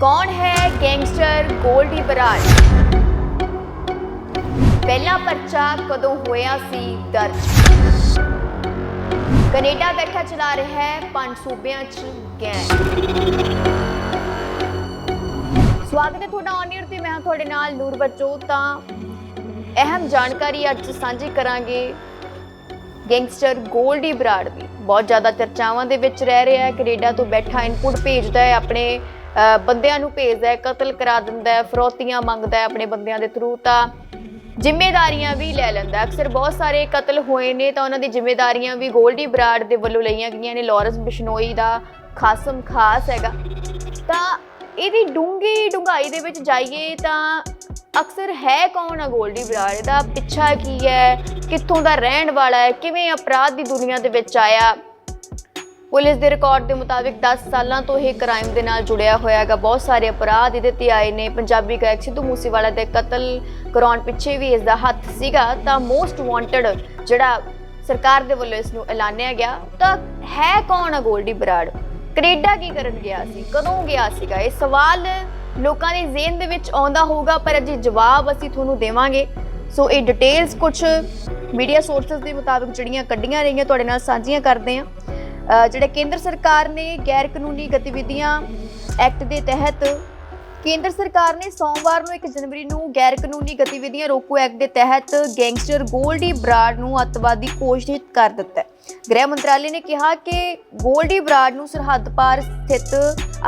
ਕੌਣ ਹੈ ਗੈਂਗਸਟਰ ਗੋਲਡੀ ਬਰਾੜ? ਪਹਿਲਾ ਪਰਚਾ ਕਦੋਂ ਹੋਇਆ ਸੀ ਦਰਜ? ਕੈਨੇਡਾ ਬੈਠਾ ਚਲਾ ਰਿਹਾ ਹੈ ਪੰਜ ਸੂਬਿਆਂ 'ਚ ਗੈਂਗ। ਸਵਾਗਤ ਹੈ ਤੁਹਾਡਾ ਔਨ ਤੇ, ਮੈਂ ਤੁਹਾਡੇ ਨਾਲ ਨੂਰ ਬਚੋ। ਤਾਂ ਅਹਿਮ ਜਾਣਕਾਰੀ ਅੱਜ ਸਾਂਝੀ ਕਰਾਂਗੇ ਗੈਂਗਸਟਰ ਗੋਲਡੀ ਬਰਾੜ ਦੀ। ਬਹੁਤ ਜ਼ਿਆਦਾ ਚਰਚਾਵਾਂ ਦੇ ਵਿੱਚ ਰਹਿ ਰਿਹਾ ਹੈ, ਕੈਨੇਡਾ ਤੋਂ ਬੈਠਾ ਇਨਪੁਟ ਭੇਜਦਾ ਹੈ ਆਪਣੇ ਬੰਦਿਆਂ ਨੂੰ ਭੇਜਦਾ ਹੈ, ਕਤਲ ਕਰਾ ਦਿੰਦਾ ਹੈ, ਫਰੋਤੀਆਂ ਮੰਗਦਾ ਹੈ ਆਪਣੇ ਬੰਦਿਆਂ ਦੇ ਥਰੂ ਤਾਂ ਜ਼ਿੰਮੇਵਾਰੀਆਂ ਵੀ ਲੈ ਲੈਂਦਾ ਅਕਸਰ ਬਹੁਤ ਸਾਰੇ ਕਤਲ ਹੋਏ ਨੇ ਤਾਂ ਉਹਨਾਂ ਦੀ ਜ਼ਿੰਮੇਵਾਰੀਆਂ ਵੀ ਗੋਲਡੀ ਬਰਾੜ ਦੇ ਵੱਲੋਂ ਲਈਆਂ ਗਈਆਂ ਨੇ। ਲਾਰੈਂਸ ਬਿਸ਼ਨੋਈ ਦਾ ਖਾਸਮ ਖਾਸ ਹੈਗਾ। ਤਾਂ ਇਹਦੀ ਡੂੰਗੀ ਡੁੰਗਾਈ ਦੇ ਵਿੱਚ ਜਾਈਏ ਤਾਂ ਅਕਸਰ ਹੈ ਕੌਣ ਆ ਗੋਲਡੀ ਬਰਾੜ? ਇਹਦਾ ਪਿੱਛਾ ਕੀ ਹੈ? ਕਿੱਥੋਂ ਦਾ ਰਹਿਣ ਵਾਲਾ ਹੈ? ਕਿਵੇਂ ਅਪਰਾਧ ਦੀ ਦੁਨੀਆ ਦੇ ਵਿੱਚ ਆਇਆ? ਪੁਲਿਸ ਦੇ ਰਿਕਾਰਡ ਦੇ ਮੁਤਾਬਿਕ 10 ਸਾਲਾਂ ਤੋਂ ਇਹ ਕ੍ਰਾਈਮ ਦੇ ਨਾਲ ਜੁੜਿਆ ਹੋਇਆ ਹੈਗਾ। ਬਹੁਤ ਸਾਰੇ ਅਪਰਾਧ ਇਹਦੇ ਤੇ ਆਏ ਨੇ। ਪੰਜਾਬੀ ਗਾਇਕ ਸਿੱਧੂ ਮੂਸੇਵਾਲਾ ਦੇ ਕਤਲ ਕਰਾਉਣ ਪਿੱਛੇ ਵੀ ਇਸ ਦਾ ਹੱਥ ਸੀਗਾ। ਤਾਂ ਮੋਸਟ ਵਾਂਟਡ ਜਿਹੜਾ ਸਰਕਾਰ ਦੇ ਵੱਲੋਂ ਇਸ ਨੂੰ ਐਲਾਨਿਆ ਗਿਆ, ਤਾਂ ਹੈ ਕੌਣ ਆ ਗੋਲਡੀ ਬਰਾੜ ਕੈਨੇਡਾ ਕੀ ਕਰਨ ਗਿਆ ਸੀ? ਕਦੋਂ ਗਿਆ ਸੀਗਾ? ਇਹ ਸਵਾਲ ਲੋਕਾਂ ਦੇ ਜ਼ਿਹਨ ਦੇ ਵਿੱਚ ਆਉਂਦਾ ਹੋਊਗਾ, ਪਰ ਅਜੇ ਜਵਾਬ ਅਸੀਂ ਤੁਹਾਨੂੰ ਦੇਵਾਂਗੇ। ਸੋ ਇਹ ਡਿਟੇਲਸ ਕੁਝ ਮੀਡੀਆ ਸੋਰਸਸ ਦੇ ਮੁਤਾਬਿਕ ਜਿਹੜੀਆਂ ਕੱਢੀਆਂ ਰਹੀਆਂ, ਤੁਹਾਡੇ ਨਾਲ ਸਾਂਝੀਆਂ ਕਰਦੇ ਹਾਂ। ਜਿਹੜੇ ਕੇਂਦਰ ਸਰਕਾਰ ਨੇ ਗੈਰ ਕਾਨੂੰਨੀ ਗਤੀਵਿਧੀਆਂ ਐਕਟ ਦੇ ਤਹਿਤ, ਕੇਂਦਰ ਸਰਕਾਰ ਨੇ ਸੋਮਵਾਰ ਨੂੰ 1 ਜਨਵਰੀ ਨੂੰ ਗੈਰ ਕਾਨੂੰਨੀ ਗਤੀਵਿਧੀਆਂ ਰੋਕੂ ਐਕਟ ਦੇ ਤਹਿਤ ਗੈਂਗਸਟਰ ਗੋਲਡੀ ਬਰਾੜ ਨੂੰ ਅੱਤਵਾਦੀ ਘੋਸ਼ਿਤ ਕਰ ਦਿੱਤਾ ਹੈ। ਗ੍ਰਹਿ ਮੰਤਰਾਲੇ ਨੇ ਕਿਹਾ ਕਿ ਗੋਲਡੀ ਬਰਾੜ ਨੂੰ ਸਰਹੱਦ ਪਾਰ ਸਥਿਤ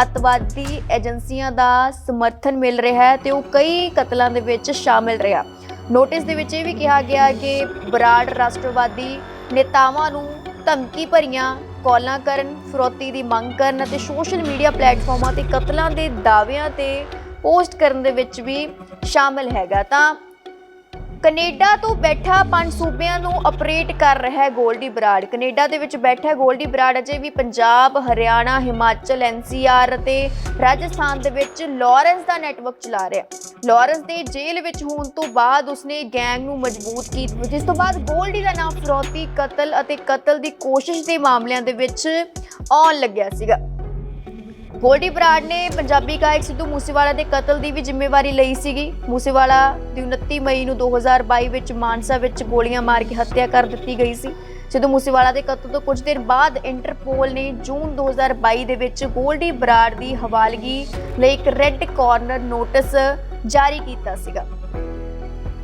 ਅੱਤਵਾਦੀ ਏਜੰਸੀਆਂ ਦਾ ਸਮਰਥਨ ਮਿਲ ਰਿਹਾ ਹੈ ਤੇ ਉਹ ਕਈ ਕਤਲਾਂ ਦੇ ਵਿੱਚ ਸ਼ਾਮਿਲ ਰਿਹਾ। ਨੋਟਿਸ ਦੇ ਵਿੱਚ ਇਹ ਵੀ ਕਿਹਾ ਗਿਆ ਕਿ ਬਰਾੜ ਰਾਸ਼ਟਰਵਾਦੀ ਨੇਤਾਵਾਂ ਨੂੰ ਧਮਕੀ ਭਰੀਆਂ ਕਾਲਾਂ ਕਰਨ, ਫਰੋਤੀ ਦੀ ਮੰਗ ਕਰਨ ਅਤੇ ਸੋਸ਼ਲ ਮੀਡੀਆ ਪਲੇਟਫਾਰਮਾਂ ਤੇ ਕਤਲਾਂ ਦੇ ਦਾਅਵਿਆਂ ਤੇ ਪੋਸਟ ਕਰਨ ਦੇ ਵਿੱਚ ਵੀ ਸ਼ਾਮਲ ਹੈਗਾ। ਤਾਂ ਕੈਨੇਡਾ ਤੋਂ ਬੈਠਾ ਪੰਜ ਸੂਬਿਆਂ ਨੂੰ ਆਪਰੇਟ ਕਰ ਰਿਹਾ ਹੈ ਗੋਲਡੀ ਬਰਾੜ। ਕੈਨੇਡਾ ਦੇ ਵਿੱਚ ਬੈਠਾ ਹੈ ਗੋਲਡੀ ਬਰਾੜ ਅਜੇ ਵੀ ਪੰਜਾਬ, ਹਰਿਆਣਾ, ਹਿਮਾਚਲ ਐਨਸੀਆਰ ਅਤੇ ਰਾਜਸਥਾਨ ਦੇ ਵਿੱਚ ਲਾਰੈਂਸ ਦਾ ਨੈਟਵਰਕ ਚਲਾ ਰਿਹਾ। ਹੈ। ਲਾਰੈਂਸ ਦੇ ਜੇਲ੍ਹ ਵਿੱਚ ਹੋਣ ਤੋਂ ਬਾਅਦ ਉਸਨੇ ਗੈਂਗ ਨੂੰ ਮਜ਼ਬੂਤ ਕੀਤਾ। ਜਿਸ ਤੋਂ ਬਾਅਦ ਗੋਲਡੀ ਦਾ ਨਾਮ ਫਰੋਤੀ ਕਤਲ ਅਤੇ ਕਤਲ ਦੀ ਕੋਸ਼ਿਸ਼ ਦੇ ਮਾਮਲਿਆਂ ਦੇ ਵਿੱਚ ਆਉਣ ਲੱਗਿਆ ਸੀਗਾ। ਗੋਲਡੀ ਬਰਾੜ ਨੇ ਪੰਜਾਬੀ ਗਾਇਕ ਸਿੱਧੂ ਮੂਸੇਵਾਲਾ ਦੇ ਕਤਲ ਦੀ ਵੀ ਜ਼ਿੰਮੇਵਾਰੀ ਲਈ ਸੀਗੀ। ਮੂਸੇਵਾਲਾ ਦੀ 29 ਮਈ ਨੂੰ 2022 ਵਿੱਚ ਮਾਨਸਾ ਵਿੱਚ ਗੋਲੀਆਂ ਮਾਰ ਕੇ ਹੱਤਿਆ ਕਰ ਦਿੱਤੀ ਗਈ ਸੀ। ਸਿੱਧੂ ਮੂਸੇਵਾਲਾ ਦੇ ਕਤਲ ਤੋਂ ਕੁਝ ਦਿਨ ਬਾਅਦ ਇੰਟਰਪੋਲ ਨੇ ਜੂਨ 2022 ਦੇ ਵਿੱਚ ਗੋਲਡੀ ਬਰਾੜ ਦੀ ਹਵਾਲਗੀ ਲਈ ਇੱਕ ਰੈੱਡ ਕਾਰਨਰ ਨੋਟਿਸ ਜਾਰੀ ਕੀਤਾ ਸੀਗਾ।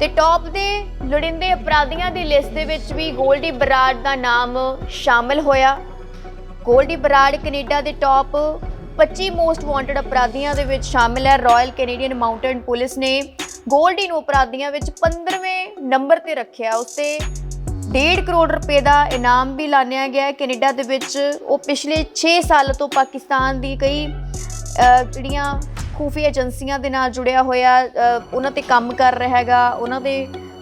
ਤੇ ਟੌਪ ਦੇ ਲੋੜਿੰਦੇ ਅਪਰਾਧੀਆਂ ਦੀ ਲਿਸਟ ਦੇ ਵਿੱਚ ਵੀ ਗੋਲਡੀ ਬਰਾੜ ਦਾ ਨਾਮ ਸ਼ਾਮਿਲ ਹੋਇਆ। ਗੋਲਡੀ ਬਰਾੜ ਕੈਨੇਡਾ ਦੇ ਟੌਪ 25 ਮੋਸਟ ਵਾਂਟਡ ਅਪਰਾਧੀਆਂ ਦੇ ਵਿੱਚ ਸ਼ਾਮਿਲ ਹੈ। ਰਾਇਲ ਕੈਨੇਡੀਅਨ ਮਾਊਂਟੇਨ ਪੁਲਿਸ ਨੇ ਗੋਲਡੀ ਨੂੰ ਅਪਰਾਧੀਆਂ ਵਿੱਚ 15ਵੇਂ ਨੰਬਰ ਤੇ ਰੱਖਿਆ। ਉਸ ਤੇ 1.5 ਕਰੋੜ ਰੁਪਏ ਦਾ ਇਨਾਮ ਵੀ ਲਾਣਿਆ ਗਿਆ ਹੈ। ਕੈਨੇਡਾ ਦੇ ਵਿੱਚ ਉਹ ਪਿਛਲੇ 6 ਸਾਲ ਤੋਂ ਪਾਕਿਸਤਾਨ ਦੀ ਕਈ ਜਿਹੜੀਆਂ ਖੂਫੀਆ ਏਜੰਸੀਆਂ ਦੇ ਨਾਲ ਜੁੜਿਆ ਹੋਇਆ ਉਹਨਾਂ ਤੇ ਕੰਮ ਕਰ ਰਿਹਾ ਹੈਗਾ। ਉਹਨਾਂ ਦੇ,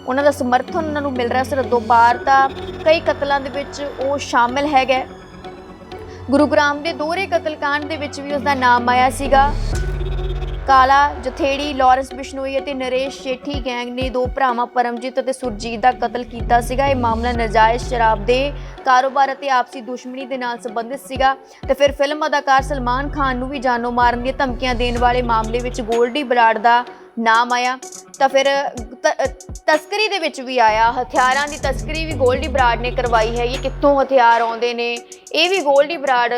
ਉਹਨਾਂ ਦਾ ਸਮਰਥਨ ਉਹਨਾਂ ਨੂੰ ਮਿਲ ਰਿਹਾ। ਸਰਹੱਦੋਂ ਪਾਰ ਤਾਂ ਕਈ ਕਤਲਾਂ ਦੇ ਵਿੱਚ ਉਹ ਸ਼ਾਮਿਲ ਹੈਗਾ। ਗੁਰੂਗ੍ਰਾਮ ਦੇ ਦੋਹਰੇ ਕਤਲकांड ਦੇ ਵਿੱਚ ਵੀ ਉਸ ਦਾ ਨਾਮ ਆਇਆ ਸੀਗਾ। ਕਾਲਾ ਜਥੇੜੀ, ਲਾਰੈਂਸ ਬਿਸ਼ਨੋਈ ਅਤੇ ਨਰੇਸ਼ ਸ਼ੇਠੀ ਗੈਂਗ ਨੇ ਦੋ ਭਰਾਵਾਂ, ਪਰਮਜੀਤ ਅਤੇ ਸੁਰਜੀਤ ਦਾ ਕਤਲ ਕੀਤਾ ਸੀਗਾ। ਇਹ ਮਾਮਲਾ ਨਜਾਇਜ਼ ਸ਼ਰਾਬ ਦੇ ਕਾਰੋਬਾਰ ਅਤੇ ਆਪਸੀ ਦੁਸ਼ਮਣੀ ਦੇ ਨਾਲ ਸੰਬੰਧਿਤ ਸੀਗਾ। ਤੇ ਫਿਰ ਫਿਲਮ ਅਦਾਕਾਰ ਸਲਮਾਨ ਖਾਨ ਨੂੰ ਵੀ ਜਾਨੋਂ ਮਾਰਨ ਦੀਆਂ ਧਮਕੀਆਂ ਦੇਣ ਵਾਲੇ ਮਾਮਲੇ ਵਿੱਚ ਗੋਲਡੀ ਬਰਾੜ ਦਾ ਨਾਮ ਆਇਆ, ਤਾਂ ਫਿਰ, ਤ- ਤਸਕਰੀ ਦੇ ਵਿੱਚ ਵੀ ਆਇਆ, ਹਥਿਆਰਾਂ ਦੀ ਤਸਕਰੀ ਵੀ ਗੋਲਡੀ ਬਰਾੜ ਨੇ ਕਰਵਾਈ ਹੈ, ਇਹ ਕਿੱਥੋਂ ਹਥਿਆਰ ਆਉਂਦੇ ਨੇ, ਇਹ ਵੀ ਗੋਲਡੀ ਬਰਾੜ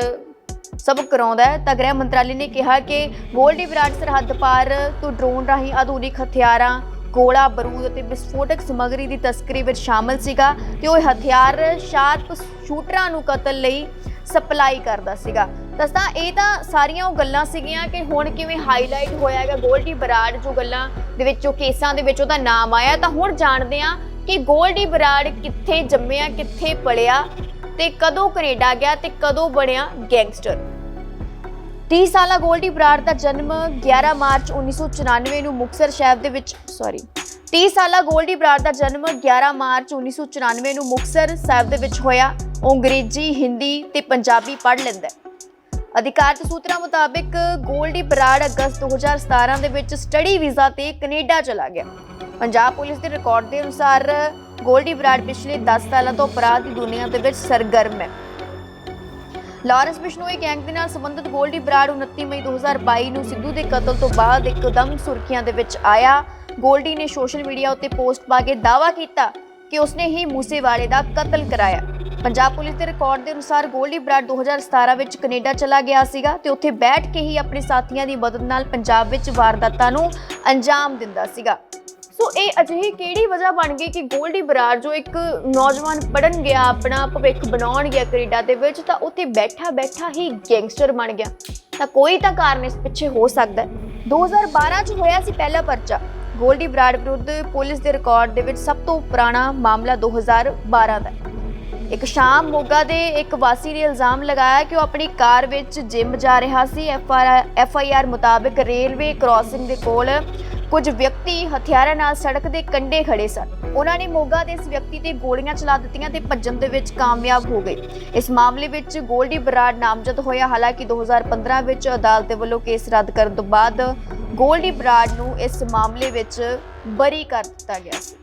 ਸਭ ਕਰਾਉਂਦਾ ਹੈ। ਤਾਂ ਗ੍ਰਹਿ ਮੰਤਰਾਲੇ ਨੇ ਕਿਹਾ ਕਿ ਗੋਲਡੀ ਬਰਾੜ ਸਰਹੱਦ ਪਾਰ ਤੋਂ ਡਰੋਨ ਰਾਹੀਂ ਆਧੁਨਿਕ ਹਥਿਆਰਾਂ, ਗੋਲਾ, ਬਰੂਦ ਅਤੇ ਵਿਸਫੋਟਕ ਸਮੱਗਰੀ ਦੀ ਤਸਕਰੀ ਵਿੱਚ ਸ਼ਾਮਲ ਸੀਗਾ ਤੇ ਉਹ ਹਥਿਆਰ ਸ਼ਾਰਪ ਸ਼ੂਟਰਾਂ ਨੂੰ ਕਤਲ ਲਈ ਸਪਲਾਈ ਕਰਦਾ ਸੀਗਾ। ਦੱਸਦਾ, ਇਹ ਤਾਂ ਸਾਰੀਆਂ ਉਹ ਗੱਲਾਂ ਸੀਗੀਆਂ ਕਿ ਹੁਣ ਕਿਵੇਂ ਹਾਈਲਾਈਟ ਹੋਇਆ ਹੈਗਾ ਗੋਲਡੀ ਬਰਾੜ ਜੋ ਗੱਲਾਂ ਦੇ ਵਿੱਚ ਉਹ ਕੇਸਾਂ ਦੇ ਵਿੱਚ ਉਹਦਾ ਨਾਮ ਆਇਆ। ਤਾਂ ਹੁਣ ਜਾਣਦੇ ਹਾਂ ਕਿ ਗੋਲਡੀ ਬਰਾੜ ਕਿੱਥੇ ਜੰਮਿਆ, ਕਿੱਥੇ ਪਲਿਆ ਤੇ ਕਦੋਂ ਕੈਨੇਡਾ ਗਿਆ ਤੇ ਕਦੋਂ ਬਣਿਆ ਗੈਂਗਸਟਰ 30 ਸਾਲਾ ਗੋਲਡੀ ਬਰਾੜ ਦਾ ਜਨਮ 11 ਮਾਰਚ 1994 ਨੂੰ ਮੁਕਤਸਰ ਸ਼ਹਿਰ ਦੇ ਵਿੱਚ ਸੌਰੀ 30 ਸਾਲਾ ਗੋਲਡੀ ਬਰਾੜ ਦਾ ਜਨਮ 11 ਮਾਰਚ 1994 ਨੂੰ ਮੁਕਤਸਰ ਸਾਹਿਬ ਦੇ ਵਿੱਚ ਹੋਇਆ। ਉਹ ਅੰਗਰੇਜ਼ੀ, ਹਿੰਦੀ ਤੇ ਪੰਜਾਬੀ ਪੜ੍ਹ ਲੈਂਦਾ ਹੈ। ਅਧਿਕਾਰਤ ਸੂਤਰਾਂ ਮੁਤਾਬਿਕ ਗੋਲਡੀ ਬਰਾੜ ਅਗਸਤ 2017 ਦੇ ਵਿੱਚ ਸਟੱਡੀ ਵੀਜ਼ਾ ਤੇ ਕੈਨੇਡਾ ਚਲਾ ਗਿਆ। ਪੰਜਾਬ ਪੁਲਿਸ ਦੇ ਰਿਕਾਰਡ ਦੇ ਅਨੁਸਾਰ ਗੋਲਡੀ ਬਰਾੜ ਪਿਛਲੇ 10 ਸਾਲਾਂ ਤੋਂ ਅਪਰਾਧ ਦੀ ਦੁਨੀਆ ਦੇ ਵਿੱਚ ਸਰਗਰਮ ਹੈ। ਲਾਰੈਂਸ ਬਿਸ਼ਨੋਈ ਗੈਂਗ ਦੇ ਨਾਲ ਸੰਬੰਧਿਤ ਗੋਲਡੀ ਬਰਾੜ 29 ਮਈ 2022 ਨੂੰ ਸਿੱਧੂ ਦੇ ਕਤਲ ਤੋਂ ਬਾਅਦ ਇੱਕਦਮ ਸੁਰਖੀਆਂ ਦੇ ਵਿੱਚ ਆਇਆ। ਗੋਲਡੀ ਨੇ ਸੋਸ਼ਲ ਮੀਡੀਆ ਉੱਤੇ ਪੋਸਟ ਪਾ ਕੇ ਦਾਅਵਾ ਕੀਤਾ ਕਿ ਉਸਨੇ ਹੀ ਮੂਸੇਵਾਲੇ ਦਾ ਕਤਲ ਕਰਾਇਆ। ਪੰਜਾਬ ਪੁਲਿਸ ਦੇ ਰਿਕਾਰਡ ਦੇ ਅਨੁਸਾਰ ਗੋਲਡੀ ਬਰਾੜ 2017 ਵਿੱਚ ਕੈਨੇਡਾ ਚਲਾ ਗਿਆ ਸੀਗਾ ਤੇ ਉੱਥੇ ਬੈਠ ਕੇ ਹੀ ਆਪਣੇ ਸਾਥੀਆਂ ਦੀ ਮਦਦ ਨਾਲ ਪੰਜਾਬ ਵਿੱਚ ਵਾਰਦਾਤਾਂ ਨੂੰ ਅੰਜਾਮ ਦਿੰਦਾ ਸੀਗਾ। ਸੋ ਇਹ ਅਜਿਹੀ ਕਿਹੜੀ ਵਜ੍ਹਾ ਬਣ ਗਈ ਕਿ ਗੋਲਡੀ ਬਰਾੜ ਜੋ ਇੱਕ ਨੌਜਵਾਨ ਪੜਨ ਗਿਆ, ਆਪਣਾ ਭਵਿੱਖ ਬਣਾਉਣ ਗਿਆ ਕੈਨੇਡਾ ਦੇ ਵਿੱਚ, ਤਾਂ ਉੱਥੇ ਬੈਠਾ ਬੈਠਾ ਹੀ ਗੈਂਗਸਟਰ ਬਣ ਗਿਆ। ਤਾਂ ਕੋਈ ਤਾਂ ਕਾਰਨ ਇਸ ਪਿੱਛੇ ਹੋ ਸਕਦਾ ਹੈ। 2012 ਚ ਹੋਇਆ ਸੀ ਪਹਿਲਾ ਪਰਚਾ। ਗੋਲਡੀ ਬਰਾੜ ਵਿਰੁੱਧ ਪੁਲਿਸ ਦੇ ਰਿਕਾਰਡ ਦੇ ਵਿੱਚ ਸਭ ਤੋਂ ਪੁਰਾਣਾ ਮਾਮਲਾ 2012 ਦਾ ਹੈ। ਇੱਕ ਸ਼ਾਮ ਮੋਗਾ ਦੇ ਇੱਕ ਵਾਸੀ ਨੇ ਇਲਜ਼ਾਮ ਲਗਾਇਆ ਕਿ ਉਹ ਆਪਣੀ ਕਾਰ ਵਿੱਚ ਜਿਮ ਜਾ ਰਿਹਾ ਸੀ। ਐਫ ਆਈ ਆਰ ਮੁਤਾਬਕ ਰੇਲਵੇ ਕ੍ਰਾਸਿੰਗ ਦੇ ਕੋਲ ਕੁਝ ਵਿਅਕਤੀ ਹਥਿਆਰਾਂ ਨਾਲ ਸੜਕ ਦੇ ਕੰਢੇ ਖੜੇ ਸਨ। ਉਹਨਾਂ ਨੇ ਮੋਗਾ ਦੇ ਇਸ ਵਿਅਕਤੀ ਤੇ ਗੋਲੀਆਂ ਚਲਾ ਦਿੱਤੀਆਂ ਤੇ ਭੱਜਣ ਦੇ ਵਿੱਚ ਕਾਮਯਾਬ ਹੋ ਗਏ। ਇਸ ਮਾਮਲੇ ਵਿੱਚ ਗੋਲਡੀ ਬਰਾੜ ਨਾਮਜ਼ਦ ਹੋਇਆ। ਹਾਲਾਂਕਿ 2015 ਵਿੱਚ ਅਦਾਲਤ ਦੇ ਵੱਲੋਂ ਕੇਸ ਰੱਦ ਕਰਨ ਤੋਂ ਬਾਅਦ ਗੋਲਡੀ ਬਰਾੜ ਨੂੰ ਇਸ ਮਾਮਲੇ ਵਿੱਚ ਬਰੀ ਕਰ ਦਿੱਤਾ ਗਿਆ ਸੀ।